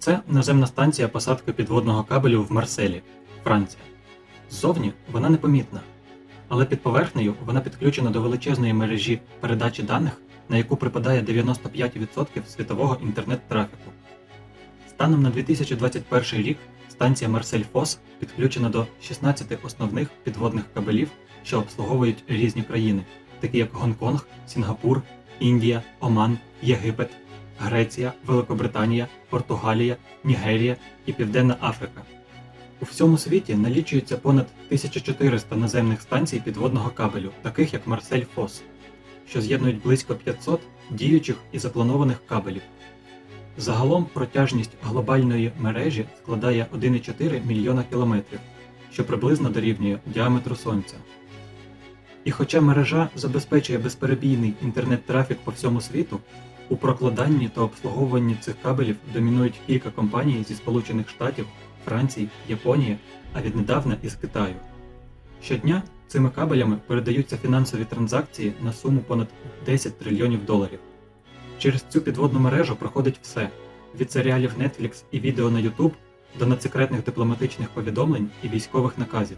Це наземна станція посадки підводного кабелю в Марселі, Франція. Ззовні вона непомітна, але під поверхнею вона підключена до величезної мережі передачі даних, на яку припадає 95% світового інтернет-трафіку. Станом на 2021 рік станція Марсель Фос підключена до 16 основних підводних кабелів, що обслуговують різні країни, такі як Гонконг, Сінгапур, Індія, Оман, Єгипет, Греція, Великобританія, Португалія, Нігерія і Південна Африка. У всьому світі налічується понад 1400 наземних станцій підводного кабелю, таких як Марсель Фос, що з'єднують близько 500 діючих і запланованих кабелів. Загалом протяжність глобальної мережі складає 1,4 мільйона кілометрів, що приблизно дорівнює діаметру Сонця. І хоча мережа забезпечує безперебійний інтернет-трафік по всьому світу, у прокладанні та обслуговуванні цих кабелів домінують кілька компаній зі Сполучених Штатів, Франції, Японії, а віднедавна із Китаю. Щодня цими кабелями передаються фінансові транзакції на суму понад 10 трильйонів доларів. Через цю підводну мережу проходить все від серіалів Netflix і відео на YouTube до надсекретних дипломатичних повідомлень і військових наказів.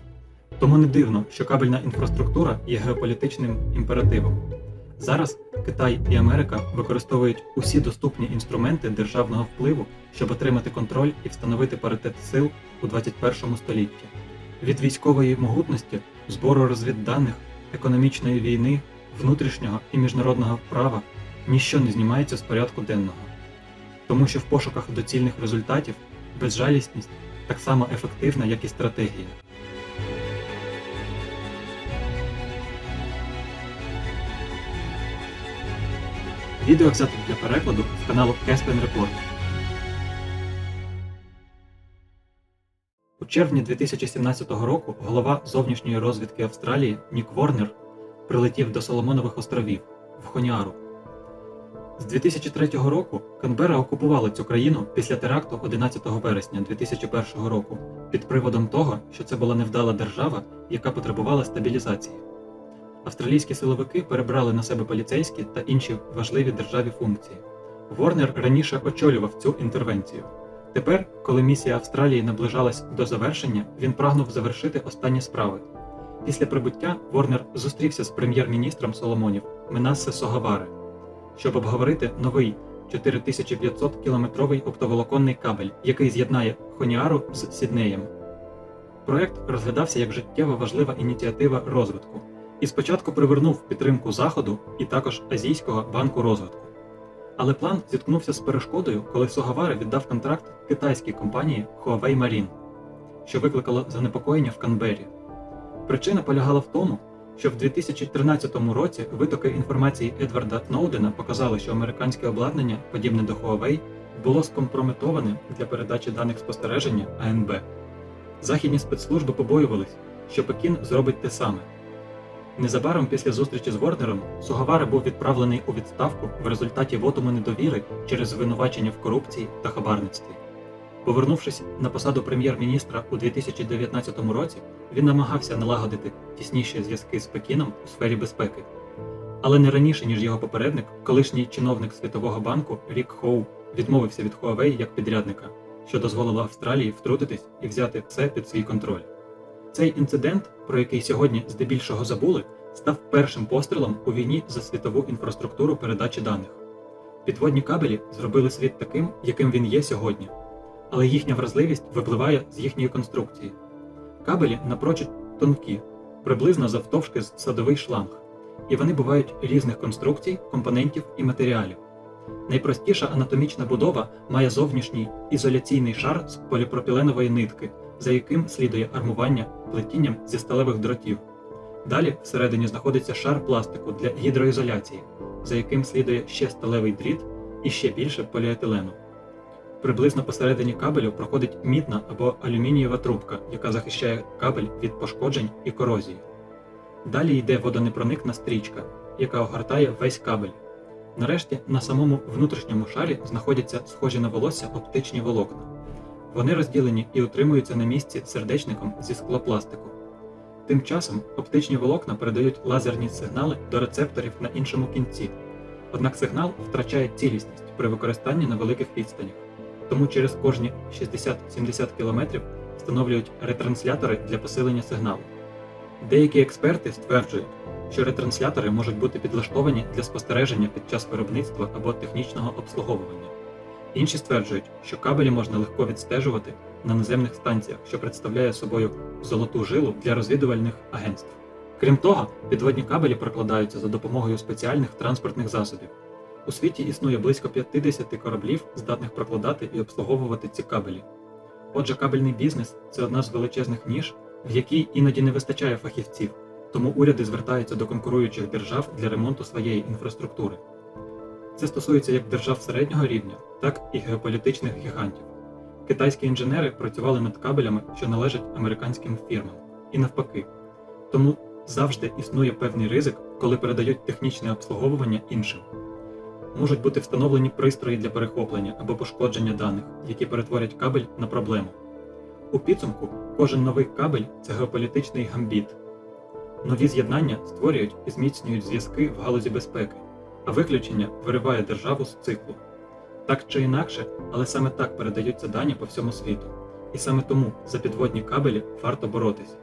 Тому не дивно, що кабельна інфраструктура є геополітичним імперативом. Зараз Китай і Америка використовують усі доступні інструменти державного впливу, щоб отримати контроль і встановити паритет сил у 21 столітті. Від військової могутності, збору розвідданих, економічної війни, внутрішнього і міжнародного права ніщо не знімається з порядку денного. Тому що в пошуках доцільних результатів безжалісність так само ефективна, як і стратегія. Відео взято для перекладу з каналу Caspian Report. У червні 2017 року голова зовнішньої розвідки Австралії Нік Ворнер прилетів до Соломонових островів в Хоніару. З 2003 року Канбера окупувала цю країну після теракту 11 вересня 2001 року під приводом того, що це була невдала держава, яка потребувала стабілізації. Австралійські силовики перебрали на себе поліцейські та інші важливі державі функції. Ворнер раніше очолював цю інтервенцію. Тепер, коли місія Австралії наближалась до завершення, він прагнув завершити останні справи. Після прибуття Ворнер зустрівся з прем'єр-міністром Соломонів Менассе Согаваре, щоб обговорити новий 4500 кілометровий оптоволоконний кабель, який з'єднає Хоніару з Сіднеєм. Проект розглядався як життєво важлива ініціатива розвитку і спочатку привернув підтримку Заходу і також Азійського банку розвитку. Але план зіткнувся з перешкодою, коли Согаваре віддав контракт китайській компанії Huawei Marine, що викликало занепокоєння в Канбері. Причина полягала в тому, що в 2013 році витоки інформації Едварда Сноудена показали, що американське обладнання, подібне до Huawei, було скомпрометоване для передачі даних спостереження АНБ. Західні спецслужби побоювались, що Пекін зробить те саме. Незабаром після зустрічі з Ворнером Сугавара був відправлений у відставку в результаті вотуму недовіри через звинувачення в корупції та хабарництві. Повернувшись на посаду прем'єр-міністра у 2019 році, він намагався налагодити тісніші зв'язки з Пекіном у сфері безпеки. Але не раніше, ніж його попередник, колишній чиновник Світового банку Рік Хоу відмовився від Huawei як підрядника, що дозволило Австралії втрутитись і взяти все під свій контроль. Цей інцидент, про який сьогодні здебільшого забули, став першим пострілом у війні за світову інфраструктуру передачі даних. Підводні кабелі зробили світ таким, яким він є сьогодні, але їхня вразливість випливає з їхньої конструкції. Кабелі напрочуд тонкі, приблизно завтовшки з садовий шланг, і вони бувають різних конструкцій, компонентів і матеріалів. Найпростіша анатомічна будова має зовнішній ізоляційний шар з поліпропіленової нитки, за яким слідує армування плетінням зі сталевих дротів. Далі всередині знаходиться шар пластику для гідроізоляції, за яким слідує ще сталевий дріт і ще більше поліетилену. Приблизно посередині кабелю проходить мідна або алюмінієва трубка, яка захищає кабель від пошкоджень і корозії. Далі йде водонепроникна стрічка, яка огортає весь кабель. Нарешті на самому внутрішньому шарі знаходяться схожі на волосся оптичні волокна. Вони розділені і утримуються на місці сердечником зі склопластику. Тим часом оптичні волокна передають лазерні сигнали до рецепторів на іншому кінці, однак сигнал втрачає цілісність при використанні на великих відстанях, тому через кожні 60-70 км встановлюють ретранслятори для посилення сигналу. Деякі експерти стверджують, що ретранслятори можуть бути підлаштовані для спостереження під час виробництва або технічного обслуговування. Інші стверджують, що кабелі можна легко відстежувати на наземних станціях, що представляє собою золоту жилу для розвідувальних агентств. Крім того, підводні кабелі прокладаються за допомогою спеціальних транспортних засобів. У світі існує близько 50 кораблів, здатних прокладати і обслуговувати ці кабелі. Отже, кабельний бізнес це одна з величезних ніж, в якій іноді не вистачає фахівців, тому уряди звертаються до конкуруючих держав для ремонту своєї інфраструктури. Це стосується як держав середнього рівня, так і геополітичних гігантів. Китайські інженери працювали над кабелями, що належать американським фірмам, і навпаки. Тому завжди існує певний ризик, коли передають технічне обслуговування іншим. Можуть бути встановлені пристрої для перехоплення або пошкодження даних, які перетворять кабель на проблему. У підсумку кожен новий кабель це геополітичний гамбіт. Нові з'єднання створюють і зміцнюють зв'язки в галузі безпеки, а виключення вириває державу з циклу. Так чи інакше, але саме так передаються дані по всьому світу. І саме тому за підводні кабелі варто боротися.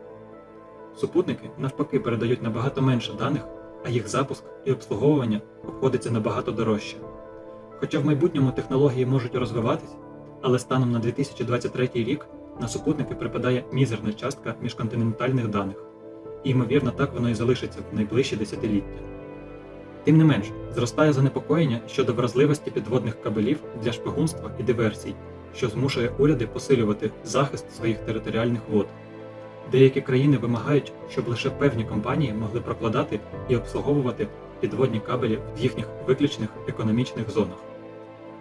Супутники навпаки передають набагато менше даних, а їх запуск і обслуговування обходиться набагато дорожче. Хоча в майбутньому технології можуть розвиватись, але станом на 2023 рік на супутники припадає мізерна частка міжконтинентальних даних, і ймовірно так воно і залишиться в найближчі десятиліття. Тим не менш, зростає занепокоєння щодо вразливості підводних кабелів для шпигунства і диверсій, що змушує уряди посилювати захист своїх територіальних вод. Деякі країни вимагають, щоб лише певні компанії могли прокладати і обслуговувати підводні кабелі в їхніх виключних економічних зонах.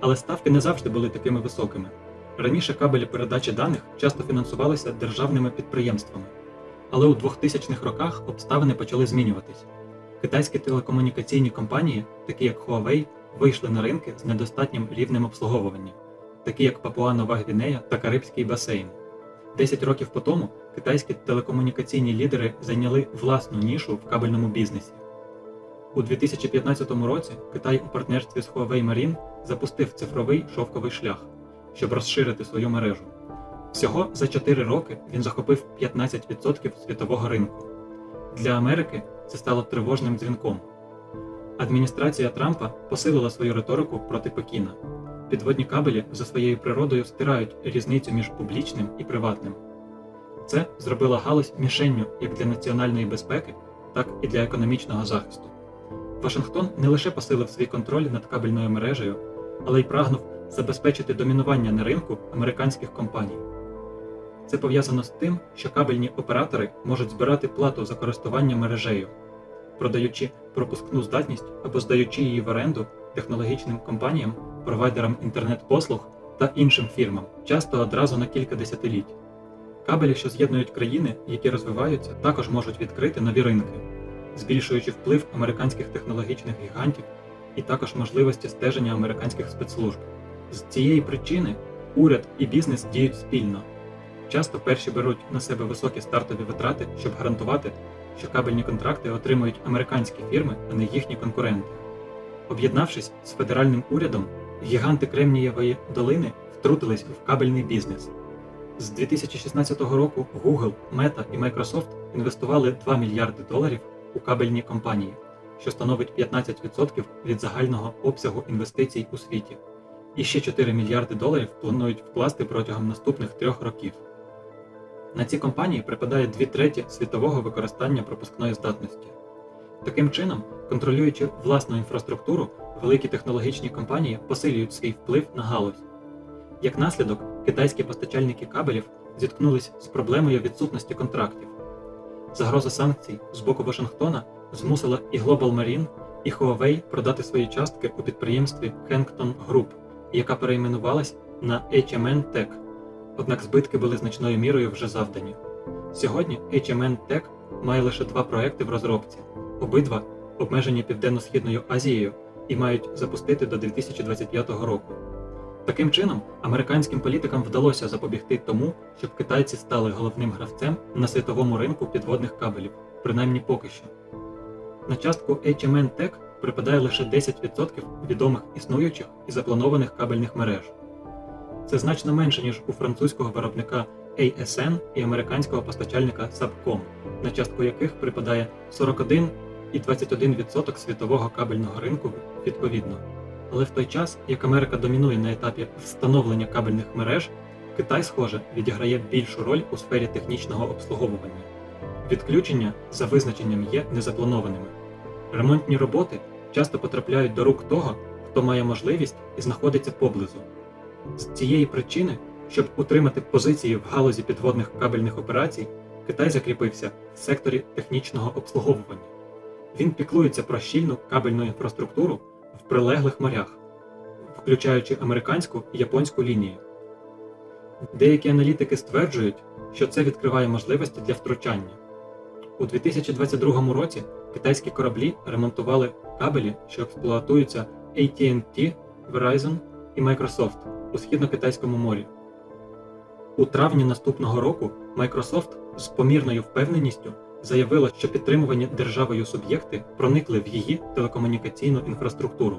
Але ставки не завжди були такими високими. Раніше кабелі передачі даних часто фінансувалися державними підприємствами, але у 2000-х роках обставини почали змінюватись. Китайські телекомунікаційні компанії, такі як Huawei, вийшли на ринки з недостатнім рівнем обслуговування, такі як Папуа Нова Гвінея та Карибський басейн. Десять років по тому китайські телекомунікаційні лідери зайняли власну нішу в кабельному бізнесі. У 2015 році Китай у партнерстві з Huawei Marine запустив цифровий шовковий шлях, щоб розширити свою мережу. Всього за 4 роки він захопив 15% світового ринку. Для Америки це стало тривожним дзвінком. Адміністрація Трампа посилила свою риторику проти Пекіна. Підводні кабелі за своєю природою стирають різницю між публічним і приватним. Це зробило галузь мішенню як для національної безпеки, так і для економічного захисту. Вашингтон не лише посилив свій контроль над кабельною мережею, але й прагнув забезпечити домінування на ринку американських компаній. Це пов'язано з тим, що кабельні оператори можуть збирати плату за користування мережею, продаючи пропускну здатність або здаючи її в оренду технологічним компаніям, провайдерам інтернет-послуг та іншим фірмам, часто одразу на кілька десятиліть. Кабелі, що з'єднують країни, які розвиваються, також можуть відкрити нові ринки, збільшуючи вплив американських технологічних гігантів і також можливості стеження американських спецслужб. З цієї причини уряд і бізнес діють спільно. Часто перші беруть на себе високі стартові витрати, щоб гарантувати, що кабельні контракти отримують американські фірми, а не їхні конкуренти. Об'єднавшись з федеральним урядом, гіганти Кремнієвої долини втрутились в кабельний бізнес. З 2016 року Google, Meta і Microsoft інвестували 2 мільярди доларів у кабельні компанії, що становить 15% від загального обсягу інвестицій у світі, і ще 4 мільярди доларів планують вкласти протягом наступних трьох років. На ці компанії припадає дві треті світового використання пропускної здатності. Таким чином, контролюючи власну інфраструктуру, великі технологічні компанії посилюють свій вплив на галузь. Як наслідок, китайські постачальники кабелів зіткнулись з проблемою відсутності контрактів. Загроза санкцій з боку Вашингтона змусила і Global Marine, і Huawei продати свої частки у підприємстві Hengton Group, яка перейменувалась на HMN Tech, однак збитки були значною мірою вже завдані. Сьогодні HMN Tech має лише два проекти в розробці, обидва обмежені Південно-Східною Азією і мають запустити до 2025 року. Таким чином, американським політикам вдалося запобігти тому, щоб китайці стали головним гравцем на світовому ринку підводних кабелів, принаймні поки що. На частку HMN Tech припадає лише 10% відомих існуючих і запланованих кабельних мереж. Це значно менше, ніж у французького виробника ASN і американського постачальника Subcom, на частку яких припадає 41 і 21% світового кабельного ринку відповідно. Але в той час, як Америка домінує на етапі встановлення кабельних мереж, Китай, схоже, відіграє більшу роль у сфері технічного обслуговування. Відключення за визначенням є незапланованими. Ремонтні роботи часто потрапляють до рук того, хто має можливість і знаходиться поблизу. З цієї причини, щоб утримати позиції в галузі підводних кабельних операцій, Китай закріпився в секторі технічного обслуговування. Він піклується про щільну кабельну інфраструктуру в прилеглих морях, включаючи американську і японську лінії. Деякі аналітики стверджують, що це відкриває можливості для втручання. У 2022 році китайські кораблі ремонтували кабелі, що експлуатуються AT&T, Verizon і Microsoft у східно-китайському морі. У травні наступного року Microsoft з помірною впевненістю заявила, що підтримувані державою суб'єкти проникли в її телекомунікаційну інфраструктуру.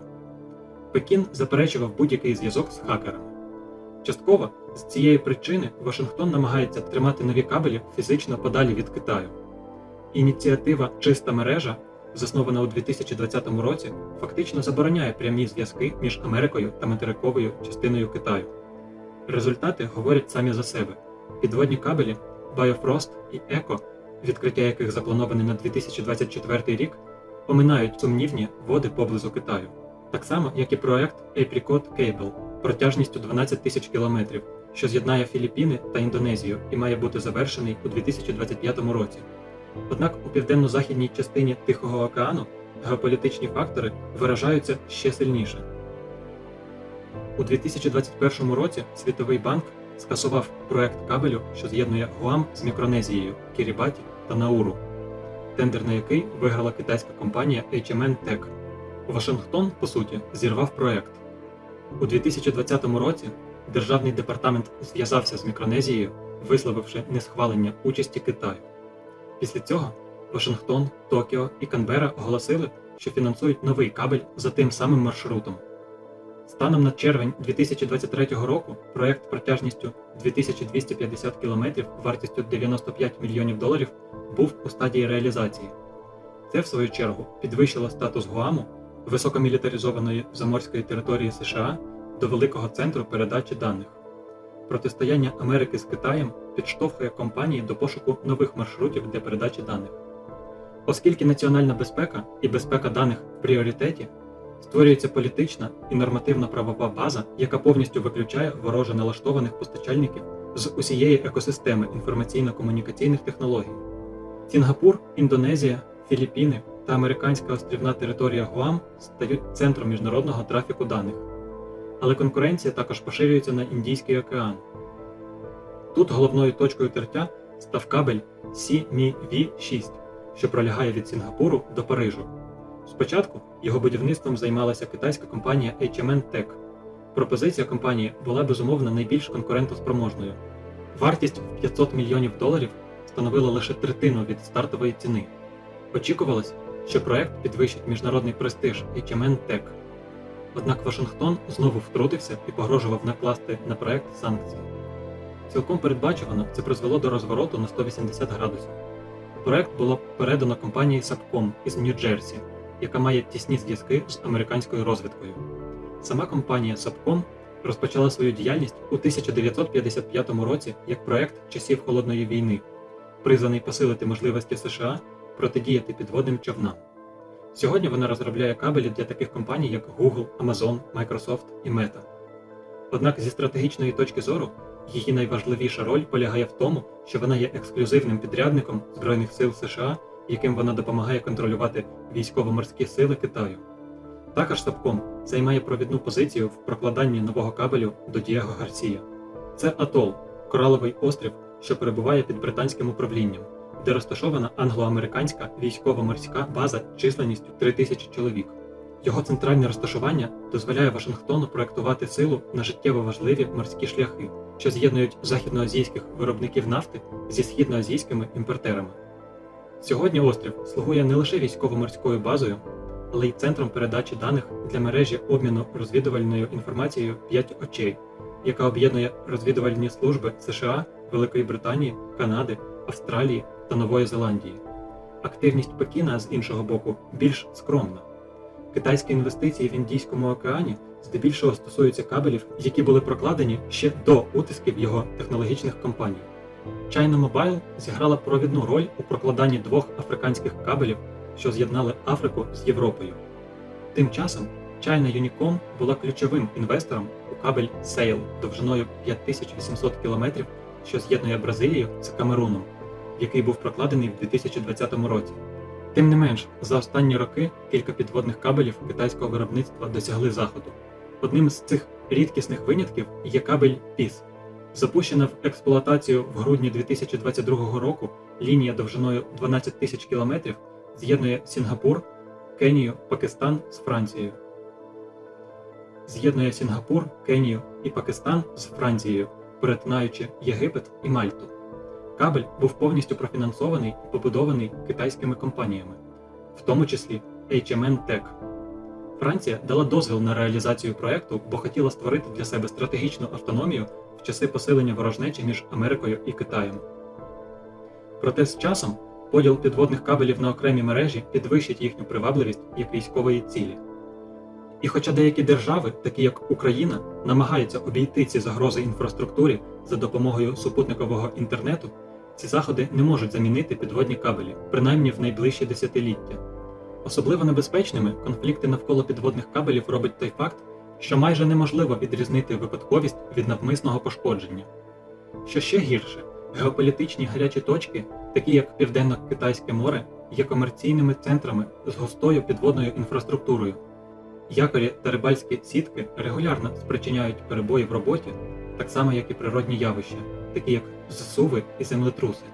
Пекін заперечував будь-який зв'язок з хакерами. Частково з цієї причини Вашингтон намагається тримати нові кабелі фізично подалі від Китаю. Ініціатива Чиста мережа, заснована у 2020 році, фактично забороняє прямі зв'язки між Америкою та материковою частиною Китаю. Результати говорять самі за себе: підводні кабелі Biofrost і ECO, відкриття яких заплановане на 2024 рік, оминають сумнівні води поблизу Китаю, так само як і проект Apricot Cable протяжністю 12 тисяч кілометрів, що з'єднає Філіппіни та Індонезію і має бути завершений у 2025 році. Однак у південно-західній частині Тихого океану геополітичні фактори виражаються ще сильніше. У 2021 році Світовий банк скасував проект кабелю, що з'єднує Гуам з Мікронезією, Кірібаті та Науру, тендер на який виграла китайська компанія HMN Tech. Вашингтон, по суті, зірвав проект. У 2020 році Державний департамент зв'язався з Мікронезією, висловивши несхвалення участі Китаю. Після цього Вашингтон, Токіо і Канбера оголосили, що фінансують новий кабель за тим самим маршрутом. Станом на червень 2023 року проект протяжністю 2250 км вартістю 95 мільйонів доларів був у стадії реалізації. Це, в свою чергу, підвищило статус Гуаму, високомілітаризованої заморської території США, до великого центру передачі даних. Протистояння Америки з Китаєм підштовхує компанії до пошуку нових маршрутів для передачі даних. Оскільки національна безпека і безпека даних в пріоритеті, створюється політична і нормативна правова база, яка повністю виключає вороже налаштованих постачальників з усієї екосистеми інформаційно-комунікаційних технологій. Сінгапур, Індонезія, Філіппіни та американська острівна територія Гуам стають центром міжнародного трафіку даних. Але конкуренція також поширюється на Індійський океан. Тут головною точкою тертя став кабель CMV6, що пролягає від Сінгапуру до Парижу. Спочатку його будівництвом займалася китайська компанія HMN Tech. Пропозиція компанії була безумовно найбільш конкурентоспроможною. Вартість в 500 мільйонів доларів становила лише третину від стартової ціни. Очікувалось, що проект підвищить міжнародний престиж HMN Tech. Однак Вашингтон знову втрутився і погрожував накласти на проект санкції. Цілком передбачувано це призвело до розвороту на 180 градусів. Проект було передано компанії Subcom із Нью-Джерсі, яка має тісні зв'язки з американською розвідкою. Сама компанія Subcom розпочала свою діяльність у 1955 році як проект часів Холодної війни, призваний посилити можливості США протидіяти підводним човнам. Сьогодні вона розробляє кабелі для таких компаній, як Google, Amazon, Microsoft і Meta. Однак зі стратегічної точки зору її найважливіша роль полягає в тому, що вона є ексклюзивним підрядником Збройних сил США, яким вона допомагає контролювати військово-морські сили Китаю. Також Сапком займає провідну позицію в прокладанні нового кабелю до Дієго Гарсія. Це Атол, кораловий острів, що перебуває під британським управлінням, де розташована англо-американська військово-морська база численністю 3000 чоловік. Його центральне розташування дозволяє Вашингтону проектувати силу на життєво важливі морські шляхи, що з'єднують західноазійських виробників нафти зі східноазійськими імпортерами. Сьогодні острів слугує не лише військово-морською базою, але й центром передачі даних для мережі обміну розвідувальною інформацією 5 очей, яка об'єднує розвідувальні служби США, Великої Британії, Канади, Австралії та Нової Зеландії. Активність Пекіна з іншого боку більш скромна. Китайські інвестиції в Індійському океані здебільшого стосуються кабелів, які були прокладені ще до утисків його технологічних компаній. China Mobile зіграла провідну роль у прокладанні двох африканських кабелів, що з'єднали Африку з Європою. Тим часом China Unicom була ключовим інвестором у кабель Sail довжиною 5800 км, що з'єднує Бразилію з Камеруном, який був прокладений в 2020 році. Тим не менш, за останні роки кілька підводних кабелів китайського виробництва досягли заходу. Одним з цих рідкісних винятків є кабель PIS. Запущена в експлуатацію в грудні 2022 року лінія довжиною 12 тисяч кілометрів з'єднує Сінгапур, Кенію, Пакистан з Францією. З'єднує Сінгапур, Кенію і Пакистан з Францією, перетинаючи Єгипет і Мальту. Кабель був повністю профінансований і побудований китайськими компаніями, в тому числі HMN Tech. Франція дала дозвіл на реалізацію проекту, бо хотіла створити для себе стратегічну автономію в часи посилення ворожнечі між Америкою і Китаєм. Проте з часом поділ підводних кабелів на окремі мережі підвищить їхню привабливість як військової цілі. І хоча деякі держави, такі як Україна, намагаються обійти ці загрози інфраструктурі за допомогою супутникового інтернету, ці заходи не можуть замінити підводні кабелі, принаймні в найближчі десятиліття. Особливо небезпечними конфлікти навколо підводних кабелів робить той факт, що майже неможливо відрізнити випадковість від навмисного пошкодження. Що ще гірше, геополітичні гарячі точки, такі як Південно-Китайське море, є комерційними центрами з густою підводною інфраструктурою. Якорі та рибальські сітки регулярно спричиняють перебої в роботі, так само як і природні явища, такі як зсуви і землетруси.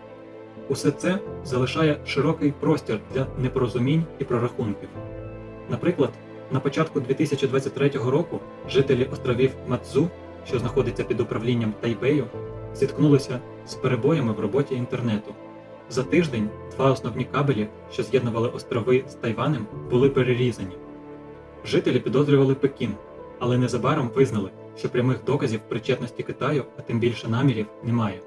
Усе це залишає широкий простір для непорозумінь і прорахунків. Наприклад, на початку 2023 року жителі островів Мадзу, що знаходиться під управлінням Тайбею, зіткнулися з перебоями в роботі інтернету. За тиждень два основні кабелі, що з'єднували острови з Тайванем, були перерізані. Жителі підозрювали Пекін, але незабаром визнали, що прямих доказів причетності Китаю, а тим більше намірів, немає.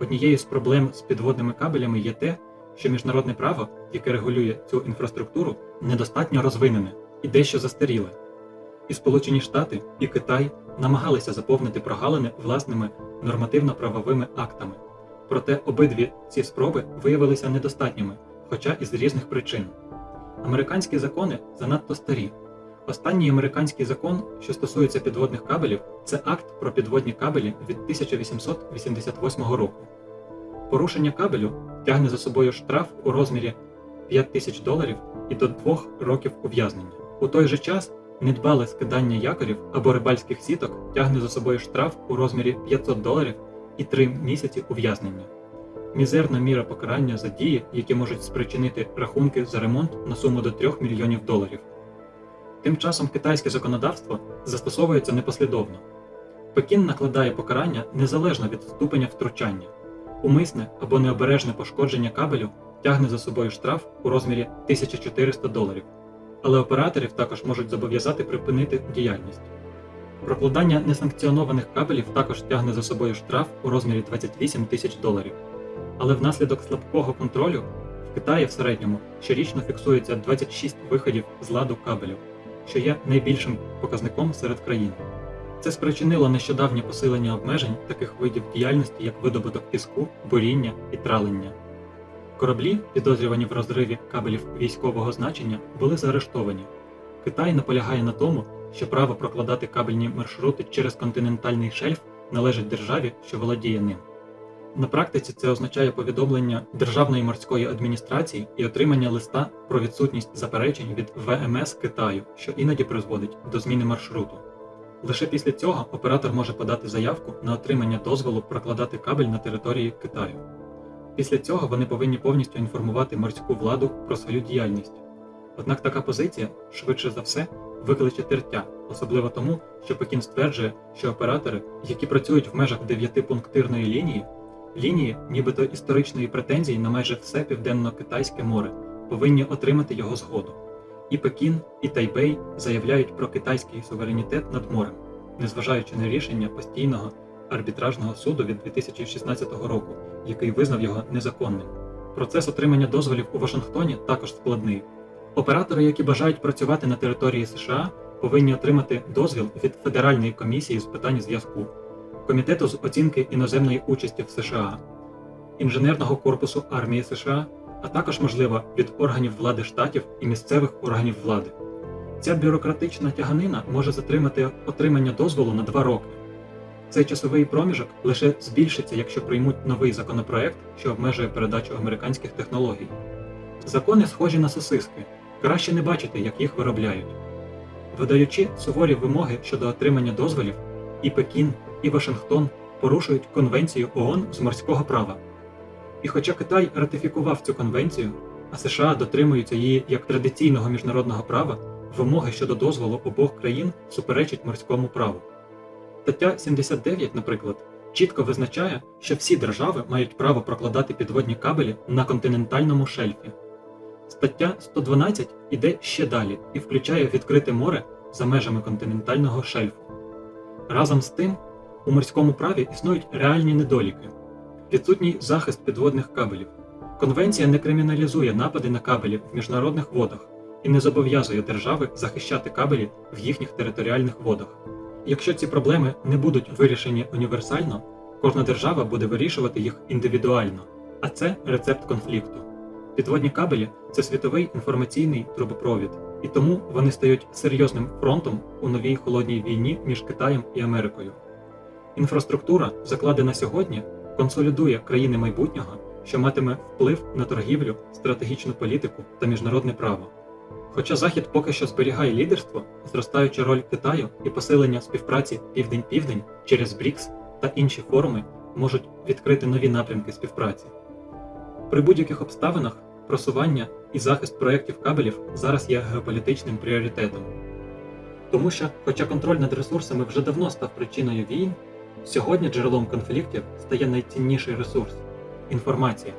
Однією з проблем з підводними кабелями є те, що міжнародне право, яке регулює цю інфраструктуру, недостатньо розвинене і дещо застаріле. І Сполучені Штати, і Китай намагалися заповнити прогалини власними нормативно-правовими актами. Проте обидві ці спроби виявилися недостатніми, хоча і з різних причин. Американські закони занадто старі. Останній американський закон, що стосується підводних кабелів, це акт про підводні кабелі від 1888 року. Порушення кабелю тягне за собою штраф у розмірі 5 тисяч доларів і до 2 років ув'язнення. У той же час недбале скидання якорів або рибальських сіток тягне за собою штраф у розмірі 500 доларів і 3 місяці ув'язнення. Мізерна міра покарання за дії, які можуть спричинити рахунки за ремонт на суму до 3 мільйонів доларів. Тим часом китайське законодавство застосовується непослідовно. Пекін накладає покарання незалежно від ступеня втручання. Умисне або необережне пошкодження кабелю тягне за собою штраф у розмірі 1400 доларів, але операторів також можуть зобов'язати припинити діяльність. Прокладання несанкціонованих кабелів також тягне за собою штраф у розмірі 28 тисяч доларів. Але внаслідок слабкого контролю в Китаї в середньому щорічно фіксується 26 виходів з ладу кабелів, що є найбільшим показником серед країн. Це спричинило нещодавнє посилення обмежень таких видів діяльності, як видобуток піску, буріння і тралення. Кораблі, підозрювані в розриві кабелів військового значення, були заарештовані. Китай наполягає на тому, що право прокладати кабельні маршрути через континентальний шельф належить державі, що володіє ним. На практиці це означає повідомлення Державної морської адміністрації і отримання листа про відсутність заперечень від ВМС Китаю, що іноді призводить до зміни маршруту. Лише після цього оператор може подати заявку на отримання дозволу прокладати кабель на території Китаю. Після цього вони повинні повністю інформувати морську владу про свою діяльність. Однак така позиція, швидше за все, викличе тертя, особливо тому, що Пекін стверджує, що оператори, які працюють в межах дев'ятипунктирної лінії, лінії, нібито історичної претензії на майже все південно-китайське море, повинні отримати його згоду. І Пекін, і Тайбей заявляють про китайський суверенітет над морем, незважаючи на рішення постійного арбітражного суду від 2016 року, який визнав його незаконним. Процес отримання дозволів у Вашингтоні також складний. Оператори, які бажають працювати на території США, повинні отримати дозвіл від Федеральної комісії з питань зв'язку, Комітету з оцінки іноземної участі в США, інженерного корпусу армії США, а також, можливо, від органів влади штатів і місцевих органів влади. Ця бюрократична тяганина може затримати отримання дозволу на два роки. Цей часовий проміжок лише збільшиться, якщо приймуть новий законопроект, що обмежує передачу американських технологій. Закони схожі на сосиски, краще не бачити, як їх виробляють. Видаючи суворі вимоги щодо отримання дозволів, і Пекін, і Вашингтон порушують Конвенцію ООН з морського права. І хоча Китай ратифікував цю конвенцію, а США дотримуються її як традиційного міжнародного права, вимоги щодо дозволу обох країн суперечать морському праву. Стаття 79, наприклад, чітко визначає, що всі держави мають право прокладати підводні кабелі на континентальному шельфі. Стаття 112 іде ще далі і включає відкрите море за межами континентального шельфу. Разом з тим, у морському праві існують реальні недоліки. Відсутній захист підводних кабелів. Конвенція не криміналізує напади на кабелі в міжнародних водах і не зобов'язує держави захищати кабелі в їхніх територіальних водах. Якщо ці проблеми не будуть вирішені універсально, кожна держава буде вирішувати їх індивідуально, а це рецепт конфлікту. Підводні кабелі це світовий інформаційний трубопровід, і тому вони стають серйозним фронтом у новій холодній війні між Китаєм і Америкою. Інфраструктура, закладена сьогодні, консолідує країни майбутнього, що матиме вплив на торгівлю, стратегічну політику та міжнародне право. Хоча Захід поки що зберігає лідерство, зростаюча роль Китаю і посилення співпраці Південь-Південь через БРІКС та інші форуми можуть відкрити нові напрямки співпраці. При будь-яких обставинах просування і захист проєктів кабелів зараз є геополітичним пріоритетом. Тому що, хоча контроль над ресурсами вже давно став причиною війн, сьогодні джерелом конфліктів стає найцінніший ресурс інформація.